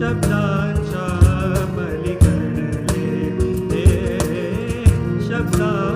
शब्दांच्या बलिकडले शब्दा